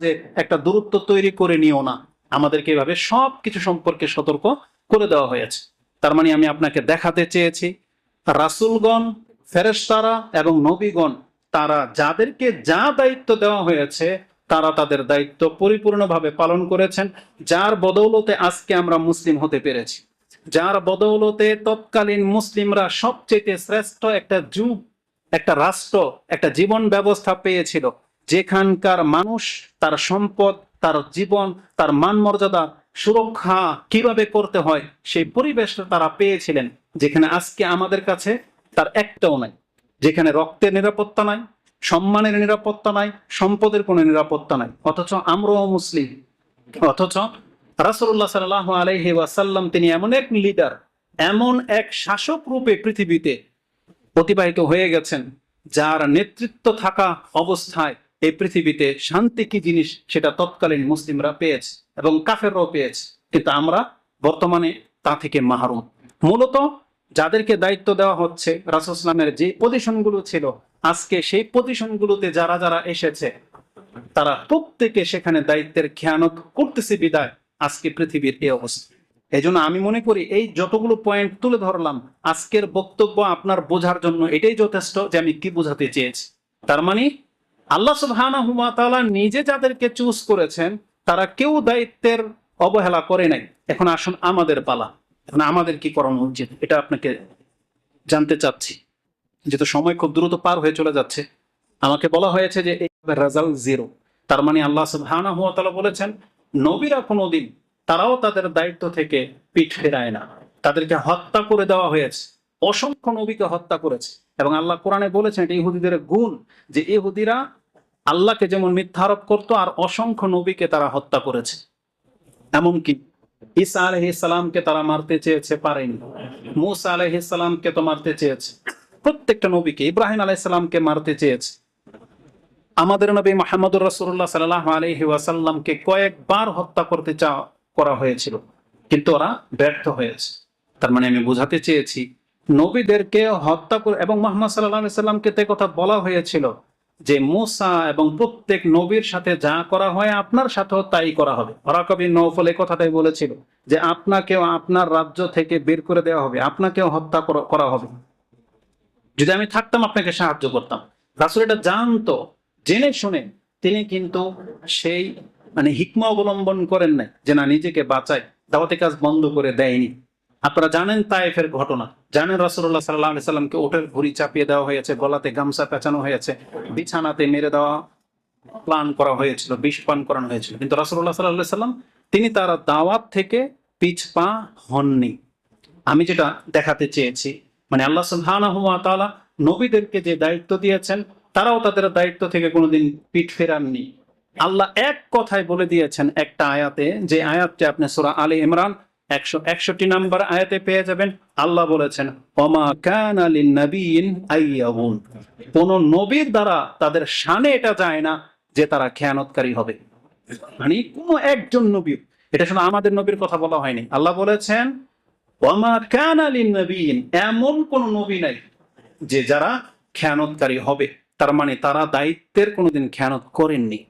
যে একটা দূরত্ব তৈরি করে নিও না। আমাদেরকে এভাবে সব কিছু সম্পর্কে সতর্ক করে দেওয়া হয়েছে। তার মানে আমি আপনাকে দেখাতে চেয়েছি, রাসুলগণ, ফেরেশতারা এবং নবীগণ, তারা যাদেরকে যা দায়িত্ব দেওয়া হয়েছে, তারা তাদের দায়িত্ব পরিপূর্ণভাবে পালন করেছেন। যার বদৌলতে আজকে আমরা মুসলিম হতে পেরেছি। যার বদৌলতে তৎকালীন মুসলিমরা সবচেয়ে শ্রেষ্ঠ একটা যুগ, একটা রাষ্ট্র, একটা জীবন ব্যবস্থা পেয়েছিল। যেখানকার মানুষ তার সম্পদ, তার জীবন, তার মান মর্যাদা সুরক্ষা কীভাবে করতে হয়, সেই পরিবেশটা তারা পেয়েছিলেন। যেখানে আজকে আমাদের কাছে তার একটাও নাই। যেখানে রক্তের নিরাপত্তা নাই, সম্মানের নিরাপত্তা নাই, সম্পদের কোনো নিরাপত্তা নাই। অথচ আমরাও মুসলিম। অথচ রাসুল্লাহ সাল্লাহ আলহি ওয়াসাল্লাম তিনি এমন এক লিডার, এমন এক শাসক রূপে পৃথিবীতে অতিবাহিত হয়ে গেছেন, যার নেতৃত্ব থাকা অবস্থায় এই পৃথিবীতে শান্তি কি জিনিস সেটা তৎকালীন মুসলিমরা পেয়েছে এবং কাফেররাও পেয়েছে। কিন্তু আমরা বর্তমানে তা থেকে মাহরুম। মূলত যাদেরকে দায়িত্ব দেওয়া হচ্ছে রাসুসলামের যে পজিশনগুলো ছিল, আজকে সেই পজিশনগুলোতে যারা যারা এসেছে, তারা প্রত্যেকে সেখানে দায়িত্বের খেয়ানত করতেছে বিদায়। আজকে পৃথিবীর এই অবস্থা। এই জন্য আমি মনে করি এই যতগুলো পয়েন্ট তুলে ধরলাম, আজকের বক্তব্য আপনার বোঝার জন্য এটাই যথেষ্ট যে আমি কি বোঝাতে চেয়েছি। তার মানে আল্লাহ সুবহানাহু নিজে যাদেরকে চুজ করেছেন, তারা কেউ দায়িত্বের অবহেলা করে নাই। এখন আসুন আমাদের পালা। এখন আমাদের কি করানো উচিত? এটা আপনাকে জানতে চাচ্ছি। যেহেতু সময় খুব দ্রুত পার হয়ে চলে যাচ্ছে, আমাকে বলা হয়েছে যে এই রেজাল্ট জিরো। তার মানে আল্লাহ সুবহানাহু ওয়া তাআলা বলেছেন, নবীরা কোনোদিন তারাও তাদের দায়িত্ব থেকে পিঠ ফেরায় না। তাদেরকে হত্যা করে দেওয়া হয়েছে। অসংখ্য নবীকে হত্যা করেছে। এবং আল্লাহ কোরআনে বলেছেন, এটা ইহুদিদের গুণ যে ইহুদিরা আল্লাহকে যেমন মিথ্যা আরোপ করতো, আর অসংখ্য নবীকে তারা হত্যা করেছে। এমনকি ঈসা আলহিসাল্লামকে তারা মারতে চেয়েছে পারেনি। মুসা আলহিসাল্লামকে তো মারতে চেয়েছে। প্রত্যেকটা নবীকে, ইব্রাহিম আলাইসাল্লামকে মারতে চেয়েছে। আমাদের নবী মোহাম্মদুর রসুল্লাহ সাল্লাহ আলহি ওয়াসাল্লামকে কয়েকবার হত্যা করতে চা, করা হয়েছিল। কিন্তু ওরা ব্যর্থ হয়েছে। তার মানে আমি বোঝাতে চেয়েছি, নবীদেরকে হত্যা করে, এবং মোহাম্মদ সাল্লাহ সাল্লামকে তে কথা বলা হয়েছিল। যে মুসা এবং প্রত্যেক নবীর সাথে যা করা হয় আপনার সাথেও তাই করা হবে। ওরা কবি নৌফল এই কথাটাই বলেছিল যে আপনাকেও আপনার রাজ্য থেকে বের করে দেওয়া হবে, আপনাকেও হত্যা করা- হবে। যদি আমি থাকতাম, আপনাকে সাহায্য করতাম। রাসুল এটা জানতো, জেনে শুনে। তিনি কিন্তু সেই মানে হিকমা অবলম্বন করেন নাই যে না, নিজেকে বাঁচায়। দাওয়াতি কাজ বন্ধ করে দেয়নি। আপনারা জানেন তাইফের ঘটনা। জানেন রাসুল্লাহ সাল্লাহ সাল্লামকে ওটের ঘুড়ি চাপিয়ে দেওয়া হয়েছে, গলাতে গামছা পেঁচানো হয়েছে, বিছানাতে মেরে দেওয়া প্লান করা হয়েছিল, বিষ পান করানো হয়েছিল। কিন্তু রাসুল্লাহ সাল্লাহ সাল্লাম, তিনি তার দাওয়াত থেকে পিছপা হননি। আমি যেটা দেখাতে চেয়েছি মানে আল্লাহ তাআলা নবীদেরকে যে দায়িত্ব দিয়েছেন, তারাও তাদের দায়িত্ব থেকে কোনোদিন পিঠ ফেরাননি। আল্লাহ এক কথায় বলে দিয়েছেন একটা আয়াতে, যে আয়াতটি আপনি সূরা আলী ইমরান একশো একষট্টি নাম্বার আয়াতে পেয়ে যাবেন। আল্লাহ বলেছেন অমা কানা লিন্নাবিয়িন আইয়াবুন কোন নবীর দ্বারা তাদের শানে এটা যায় না যে তারা খেয়ানতকারী হবে। মানে কোনো একজন নবী, এটা শুধু আমাদের নবীর কথা বলা হয়নি। আল্লাহ বলেছেন ওয়ামা কানা নবীন এমন কোন নবী নাই যে যারা খেয়ানতকারী হবে। তার মানে তারা দায়িত্বের কোনোদিন খেয়ানত করেননি।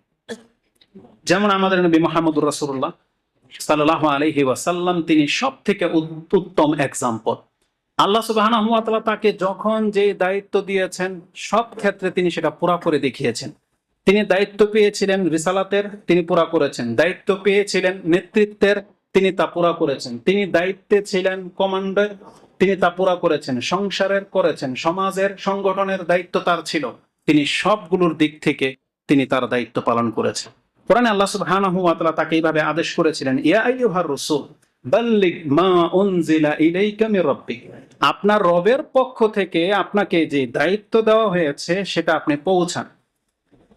যেমন আমাদের নবী মোহাম্মদুর রাসূলুল্লাহ সাল্লাহ আলহি ওয়াসাল্লাম, তিনি সব থেকে উত্তম এক্সাম্পল আল্লাহ তাআলা তাকে যখন যে দায়িত্ব দিয়েছেন, সব ক্ষেত্রে তিনি সেটা পুরা করে দেখিয়েছেন। তিনি দায়িত্ব পেয়েছিলেন রিসালাতের, তিনি পুরা করেছেন। দায়িত্ব পেয়েছিলেন নেতৃত্বের, তিনি তা পুরা করেছেন। তিনি দায়িত্বে ছিলেন কমান্ডার, তিনি তা পুরা করেছেন। সংসারের করেছেন, সমাজের, সংগঠনের দায়িত্ব তার ছিল। তিনি সবগুলোর দিক থেকে তিনি তার দায়িত্ব পালন করেছেন। কোরআনে আল্লাহ সুবহানাহু ওয়া তাআলা তাকে এইভাবে আদেশ করেছিলেন, ইয়া আইয়ুহার রাসূল, বাল্লিগ মা উনজিলা ইলাইকা মির রাব্বিক। আপনার রবের পক্ষ থেকে আপনাকে যে দায়িত্ব দেওয়া হয়েছে, সেটা আপনি পৌঁছান।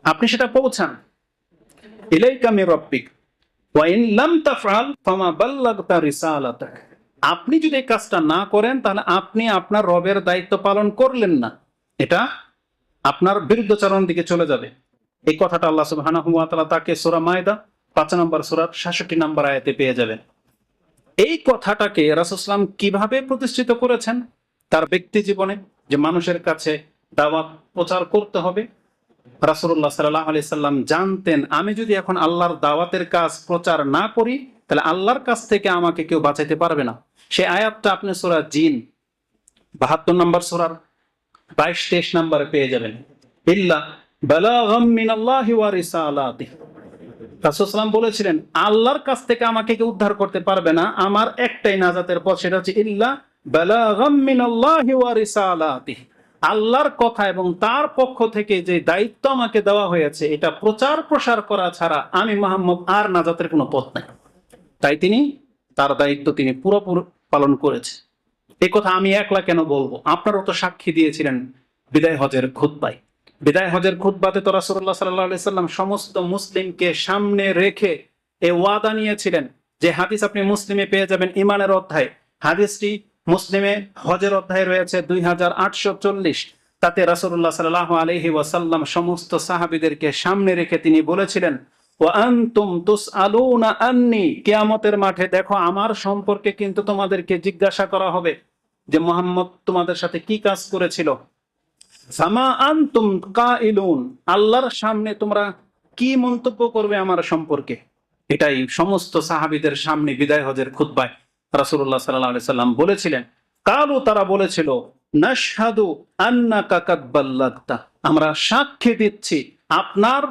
আপনি সেটা পৌঁছান। ইলাইকা মির রাব্বিক, ওয়া ইন লাম তাফআল ফামা বাল্লাগতা রিসালাতাক। আপনি যদি এই কাজটা না করেন, তাহলে আপনি আপনার রবের দায়িত্ব পালন করলেন না। এটা আপনার বিরুদ্ধাচরণ দিকে চলে যাবে। এই কথাটা আল্লাহ সুবহানাহু ওয়া তাআলা তাকে সূরা মায়দা পাঁচ নম্বর সূরার 66 নম্বর আয়াতে পেয়ে যাবেন। এই কথাটাকে রাসূলুল্লাহ কীভাবে প্রতিষ্ঠিত করেছেন? তার ব্যক্তি জীবনে যে মানুষের কাছে দাওয়াত প্রচার করতে হবে রাসুল্লাহ সাল্লাহ আলি সাল্লাম জানতেন, আমি যদি এখন আল্লাহর দাওয়াতের কাজ প্রচার না করি, তাহলে আল্লাহর কাছ থেকে আমাকে কেউ বাঁচাইতে পারবে না। সে আয়াতটা আপনি সোরা জিন, বাহাত্তর নম্বর সোরার বাইশ তেইশ নম্বরে পেয়ে যাবেন। ইল্লা বলেছিলেন, আল্লাহর কাছ থেকে আমাকে কেউ উদ্ধার করতে পারবে না। আমার একটাই নাজাতের পথ সেটা হচ্ছে ইল্লা আল্লাহর কথা এবং তার পক্ষ থেকে যে দায়িত্ব আমাকে দেওয়া হয়েছে, এটা প্রচার প্রসার করা ছাড়া আমি মোহাম্মদ আর নাজাতের কোনো পথ নাই। তাই তিনি, তার দায়িত্ব তিনি পুরোপুরি পালন করেছে। এই কথা আমি একলা কেন বলব? আপনারও তো সাক্ষী দিয়েছিলেন বিদায় হজের খুদ্বায় বিদায় হজের খুদ্বাতে তো রাসুল্লাহ সাল্লাহ সাল্লাম সমস্ত মুসলিমকে সামনে রেখে এ ওয়াদা নিয়েছিলেন যে হাদিস আপনি মুসলিমে পেয়ে যাবেন ইমানের অধ্যায়। হাদিসটি মুসলিমে হজের অধ্যায় রয়েছে দুই হাজার আটশো চল্লিশ। তাতে রাসুল্লাহ সাল্লাহ আলহি ওয়াসাল্লাম সমস্ত সাহাবিদেরকে সামনে রেখে তিনি বলেছিলেন ও আনতুম তুস আলুনা আন্নি। কেয়ামতের মাঠে দেখো, আমার সম্পর্কে কিন্তু তোমাদেরকে জিজ্ঞাসা করা হবে যে মোহাম্মদ তোমাদের সাথে কি কাজ করেছিল। আল্লাহর সামনে তোমরা কি মন্তব্য করবে আমার সম্পর্কে? এটাই সমস্ত সাহাবিদের সামনে বিদায় হজের খুতবায়। রাসূলুল্লাহ সাল্লাল্লাহু আলাইহি সাল্লাম বলেছিলেন, কালু তারা বলেছিল, নাশহাদু আন্নাকা কাদ বাল্লাগতা। আমরা সাক্ষী দিচ্ছি, আপনার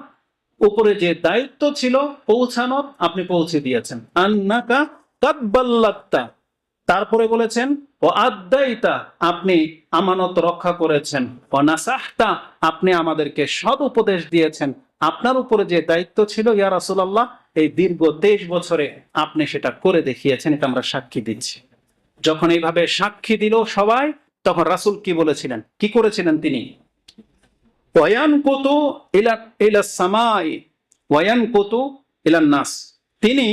উপরে যে দায়িত্ব ছিল পৌঁছানোর আপনি পৌঁছে দিয়েছেন। আন্নাকা বাল্লাগতা। তারপরে বলেছেন, ও আদাইতা আপনি আমানত রক্ষা করেছেন। ও নাসাহতা, আপনি আমাদেরকে সদ উপদেশ দিয়েছেন। আপনার উপরে যে দায়িত্ব ছিল, ইয়া রাসূলুল্লাহ, এই দীর্ঘ তেইশ বছরে আপনি সেটা করে দেখিয়েছেন, এটা আমরা সাক্ষী দিচ্ছি। যখন এইভাবে সাক্ষী দিল সবাই, তখন রাসূল কি বলেছিলেন? কি করেছিলেন তিনি? ওয়ান কুতু ইলা ইলা সামাই ওয়ান কুতু ইলান নাস। তিনি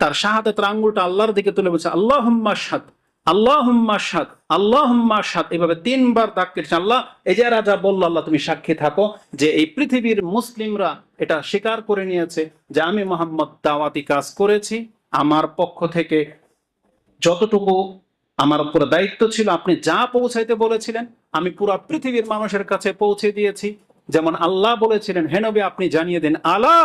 তার শাহাদাতের আঙ্গুলটা আল্লাহর দিকে তুলে বলছে আল্লাহ সাদ আল্লাহ সাদ আল্লাহ সাদ এভাবে তিনবার দাগ কেটেছে। আল্লাহ, এই যে রাজা বলল, আল্লাহ তুমি সাক্ষী থাকো যে এই পৃথিবীর মুসলিমরা এটা স্বীকার করে নিয়েছে যে আমি মোহাম্মদ দাওয়াতি কাজ করেছি। আমার পক্ষ থেকে যতটুকু আমার উপরে দায়িত্ব ছিল, আপনি যা পৌঁছাইতে বলেছিলেন, আমি পুরো পৃথিবীর মানুষের কাছে পৌঁছে দিয়েছি। যেমন আল্লাহ বলেছিলেন হেনবে আপনি জানিয়ে দেন, আলা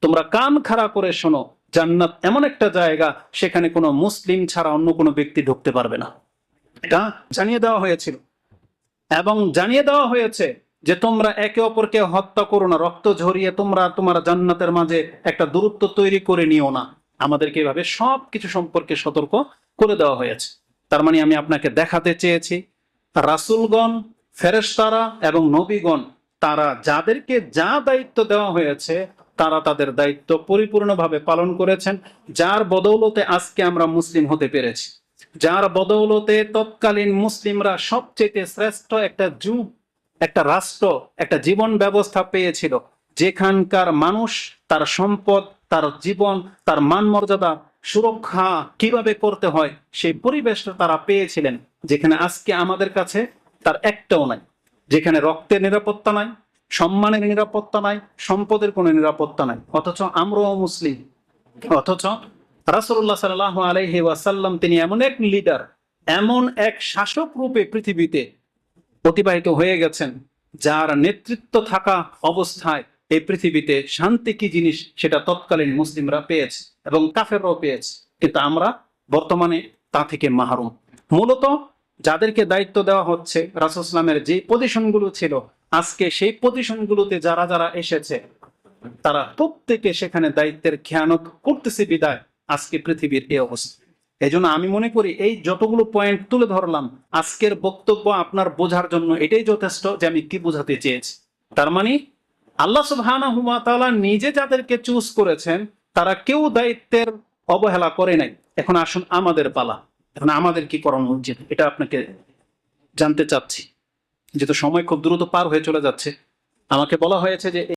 তোমরা কান খাড়া করে শোনো, জান্নাত এমন একটা জায়গা সেখানে কোনো মুসলিম ছাড়া অন্য কোনো ব্যক্তি ঢুকতে পারবে না। এটা জানিয়ে দেওয়া হয়েছিল। এবং জানিয়ে দেওয়া হয়েছে যে তোমরা একে অপরকে হত্যা করো না, রক্ত ঝরিয়ে তোমরা তোমার জান্নাতের মাঝে একটা দূরত্ব তৈরি করে নিও না। আমাদেরকে এভাবে সব কিছু সম্পর্কে সতর্ক করে দেওয়া হয়েছে। তার মানে আমি আপনাকে দেখাতে চেয়েছি। রাসুলগণ ফেরেশতারা এবং নবীগণ, তারা যাদেরকে যা দায়িত্ব দেওয়া হয়েছে, তারা তাদের দায়িত্ব পরিপূর্ণভাবে পালন করেছেন, যার বদৌলতে আজকে আমরা মুসলিম হতে পেরেছি। যার বদৌলতে তৎকালীন মুসলিমরা সবচেয়ে শ্রেষ্ঠ একটা যুগ, একটা রাষ্ট্র, একটা জীবন ব্যবস্থা পেয়েছিল। যেখানকার মানুষ তার সম্পদ, তার জীবন, তার মান মর্যাদা সুরক্ষা কীভাবে করতে হয়, সেই পরিবেশটা তারা পেয়েছিলেন। যেখানে আজকে আমাদের কাছে তার একটাও নাই। যেখানে রক্তের নিরাপত্তা নাই, সম্মানের নিরাপত্তা নাই, সম্পদের কোনো নিরাপত্তা নাই। অথচ আমরাও মুসলিম। অথচ রাসুল্লাহ সাল্লাহ আলহি ওয়াসাল্লাম তিনি এমন এক লিডার এমন এক শাসক রূপে পৃথিবীতে অতিবাহিত হয়ে গেছেন, যার নেতৃত্ব থাকা অবস্থায় এই পৃথিবীতে শান্তি কি জিনিস সেটা তৎকালীন মুসলিমরা পেয়েছে এবং কাফেররাও পেয়েছে। কিন্তু আমরা বর্তমানে তা থেকে মাহরুম। মূলত যাদেরকে দায়িত্ব দেওয়া হচ্ছে রাসুসলামের যে পজিশনগুলো ছিল, আজকে সেই পজিশনগুলোতে যারা যারা এসেছে, তারা প্রত্যেকে সেখানে দায়িত্বের খেয়ানত করতেছে বিদায়। আজকে পৃথিবীর এই অবস্থা। এই আমি মনে করি এই যতগুলো পয়েন্ট তুলে ধরলাম, আজকের বক্তব্য আপনার বোঝার জন্য এটাই যথেষ্ট যে আমি কি বোঝাতে চেয়েছি। তার মানে আল্লাহ সুবহানা হুমা তাআলা নিজে যাদেরকে চুজ করেছেন, তারা কেউ দায়িত্বের অবহেলা করে নাই। এখন আসুন আমাদের পালা। এখন আমাদের কি করানো উচিত? এটা আপনাকে জানতে চাচ্ছি। যেহেতু সময় খুব দ্রুত পার হয়ে চলে যাচ্ছে, আমাকে বলা হয়েছে যে